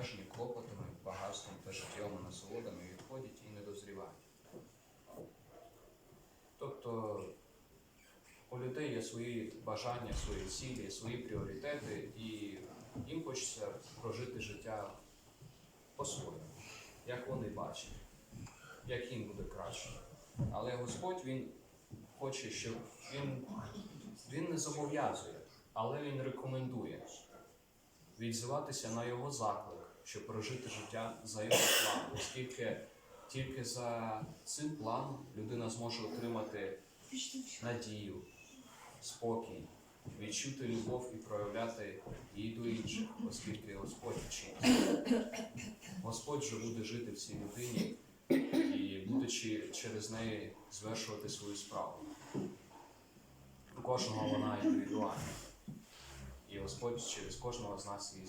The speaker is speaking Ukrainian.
обтяжені клопотами, багатством та життєвими насолодами відходять і не дозрівають. Тобто у людей є свої бажання, свої цілі, свої пріоритети, і їм хочеться прожити життя по-своєму, як вони бачать, як їм буде краще. Але Господь Він хоче, щоб він, він не зобов'язує, але Він рекомендує відзиватися на його заклик, щоб прожити життя за його планом, оскільки тільки за цим планом людина зможе отримати надію, спокій, відчути любов і проявляти її до інших, оскільки Господь вчить. Господь же буде жити в цій людині і будучи через неї звершувати свою справу. У кожного вона індивідуальна. І Господь через кожного з нас її